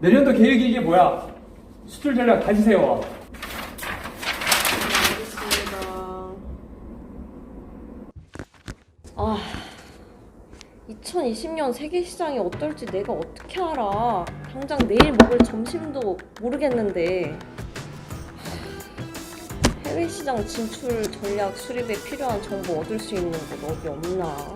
내년도 계획이 이게 뭐야? 수출 전략 다시 세워. 알겠습니다. 아, 2020년 세계 시장이 어떨지 내가 어떻게 알아? 당장 내일 먹을 점심도 모르겠는데. 해외 시장 진출 전략 수립에 필요한 정보 얻을 수 있는 곳 어디 없나?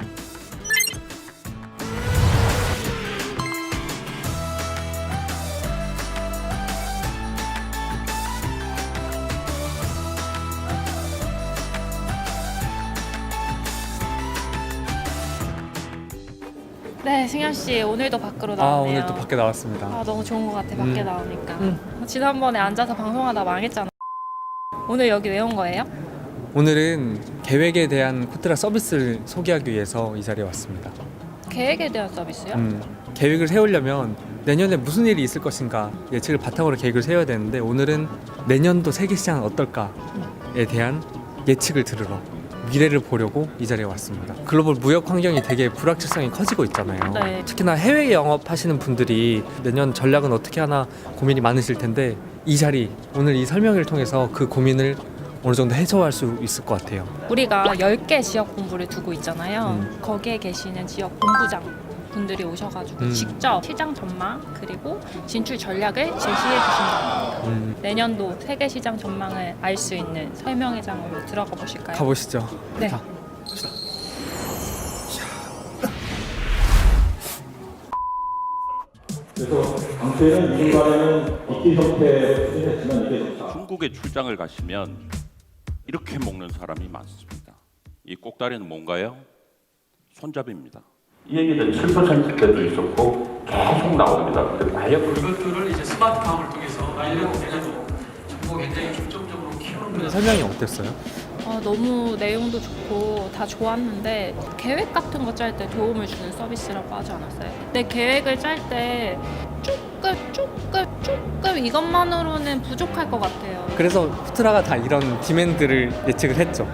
네, 승현 씨 오늘도 밖으로 아 나왔네요. 오늘 또 밖에 나왔습니다. 아, 너무 좋은 것 같아 밖에 음. 나오니까. 음. 지난번에 앉아서 방송하다 망했잖아. 오늘 여기 왜 온 거예요? 오늘은 계획에 대한 코트라 서비스를 소개하기 위해서 이 자리에 왔습니다. 계획에 대한 서비스요? 음, 계획을 세우려면 내년에 무슨 일이 있을 것인가 예측을 바탕으로 계획을 세워야 되는데 오늘은 내년도 세계 시장은 어떨까에 대한 예측을 들으러 미래를 보려고 이 자리에 왔습니다. 글로벌 무역 환경이 되게 불확실성이 커지고 있잖아요. 네. 특히나 해외 영업하시는 분들이 내년 전략은 어떻게 하나 고민이 많으실 텐데 이 자리 오늘 이 설명을 통해서 그 고민을 어느 정도 해소할 수 있을 것 같아요. 우리가 10개 지역 본부를 두고 있잖아요. 음. 거기에 계시는 지역 본부장 분들이 오셔가지고 음. 직접 시장 전망 그리고 진출 전략을 제시해 주신다. 음, 내년도 세계 시장 전망을 알 수 있는 설명회장으로 들어가 보실까요? 가보시죠. 네. 자. 그래서 당시에는 이중간에는 이끼 형태의 표현했지만 이게 좋다. 중국에 출장을 가시면 이렇게 먹는 사람이 많습니다. 이 꼭다리는 뭔가요? 손잡이입니다. 이 얘기는 7% 때도 있었고 계속 나옵니다. 근데 과연 그것들을 이제 스마트팜을 통해서 알려고 해가지고 정보 굉장히 중점적으로 키우는 설명이 어땠어요? 어, 너무 내용도 좋고 다 좋았는데 계획 같은 거 짤 때 도움을 주는 서비스라고 하지 않았어요? 내 계획을 짤 때 조금 조금 조금 이것만으로는 부족할 것 같아요. 그래서 푸트라가 다 이런 디맨드를 예측을 했죠.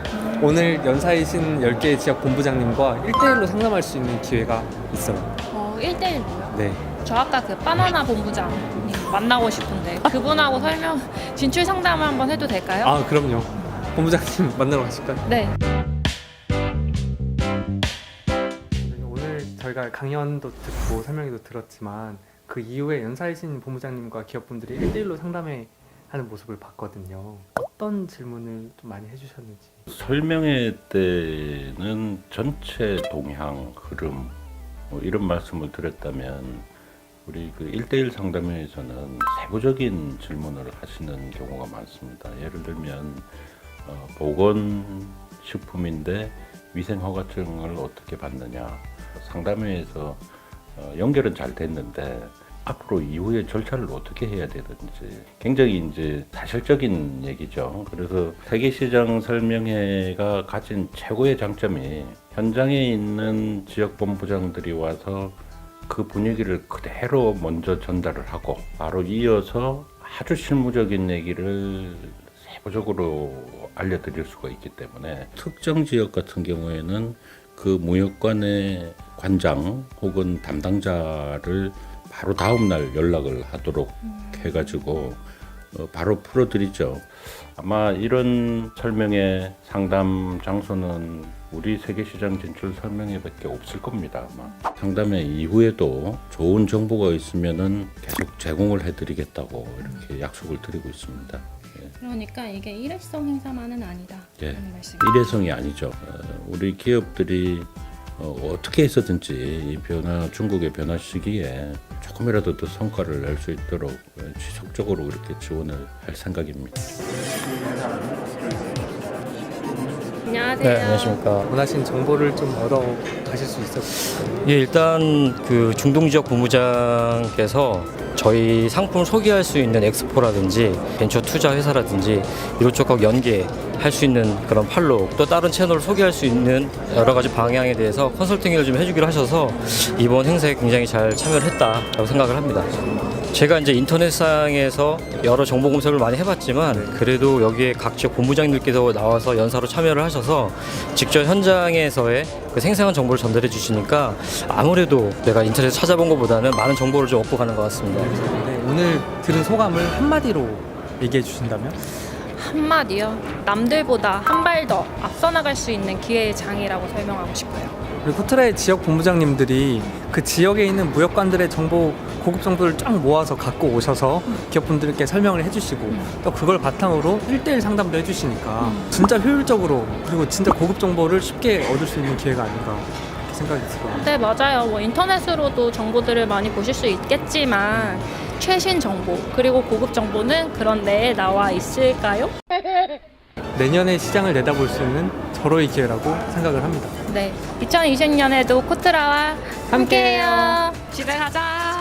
오늘 연사이신 10개의 지역 본부장님과 1대1로 상담할 수 있는 기회가 있어요. 어, 1대1로요? 네. 저 아까 그 바나나 본부장 만나고 싶은데 그분하고 설명 진출 상담을 한번 해도 될까요? 아, 그럼요. 본부장님 만나러 가실까요? 네. 오늘 저희가 강연도 듣고 설명회도 들었지만 그 이후에 연사이신 본부장님과 기업분들이 1대1로 상담회 하는 모습을 봤거든요. 어떤 질문을 좀 많이 해주셨는지. 설명회 때는 전체 동향, 흐름 뭐 이런 말씀을 드렸다면 우리 그 1대1 상담회에서는 세부적인 질문을 하시는 경우가 많습니다. 예를 들면 어, 보건식품인데 위생허가증을 어떻게 받느냐 상담회에서 어, 연결은 잘 됐는데 앞으로 이후에 절차를 어떻게 해야 되든지 굉장히 이제 사실적인 얘기죠. 그래서 세계시장 설명회가 가진 최고의 장점이 현장에 있는 지역 본부장들이 와서 그 분위기를 그대로 먼저 전달을 하고 바로 이어서 아주 실무적인 얘기를 세부적으로 알려드릴 수가 있기 때문에 특정 지역 같은 경우에는 그 무역관의 관장 혹은 담당자를 바로 다음 날 연락을 하도록 해가지고 어, 바로 풀어드리죠. 아마 이런 설명회 상담 장소는 우리 세계시장 진출 설명회밖에 없을 겁니다. 아마 상담회 이후에도 좋은 정보가 있으면은 계속 제공을 해드리겠다고 이렇게 약속을 드리고 있습니다. 예. 그러니까 이게 일회성 행사만은 아니다. 예. 말씀. 일회성이 아니죠. 어, 우리 기업들이 어, 떻게 해서든지 이 변화 중국의 변화 시기에 조금이라도 더 성과를 낼 수 있도록 어, 지속적으로 이렇게 지원을 할 생각입니다. 안녕하세요. 네, 안녕하십니까. 원하신 정보를 좀 얻어 가실 수 있었을까요? 예, 일단 그 중동 지역 본부장께서 저희 상품을 소개할 수 있는 엑스포라든지 벤처 투자 회사라든지 이런 쪽하고 연계 할 수 있는 그런 팔로 또 다른 채널을 소개할 수 있는 여러 가지 방향에 대해서 컨설팅을 좀 해주기로 하셔서 이번 행사에 굉장히 잘 참여를 했다라고 생각을 합니다. 제가 이제 인터넷상에서 여러 정보 검색을 많이 해봤지만 그래도 여기에 각 지역 본부장님들께서 나와서 연사로 참여를 하셔서 직접 현장에서의 그 생생한 정보를 전달해 주시니까 아무래도 내가 인터넷 찾아본 것보다는 많은 정보를 좀 얻고 가는 것 같습니다. 네, 오늘 들은 소감을 한마디로 얘기해 주신다면? 한마디요. 남들보다 한 발 더 앞서 나갈 수 있는 기회의 장이라고 설명하고 싶어요. 우리 코트라의 지역 본부장님들이 그 지역에 있는 무역관들의 정보 고급 정보를 쫙 모아서 갖고 오셔서 기업분들께 설명을 해주시고 또 그걸 바탕으로 1대1 상담도 해주시니까 진짜 효율적으로 그리고 진짜 고급 정보를 쉽게 얻을 수 있는 기회가 아닌가 이렇게 생각이 들어요. 네, 맞아요. 뭐 인터넷으로도 정보들을 많이 보실 수 있겠지만 최신 정보 그리고 고급 정보는 그런 데에 나와 있을까요? 내년의 시장을 내다볼 수 있는 절호의 기회라고 생각을 합니다. 네. 2020년에도 코트라와 함께해요. 함께해요. 집에 가자.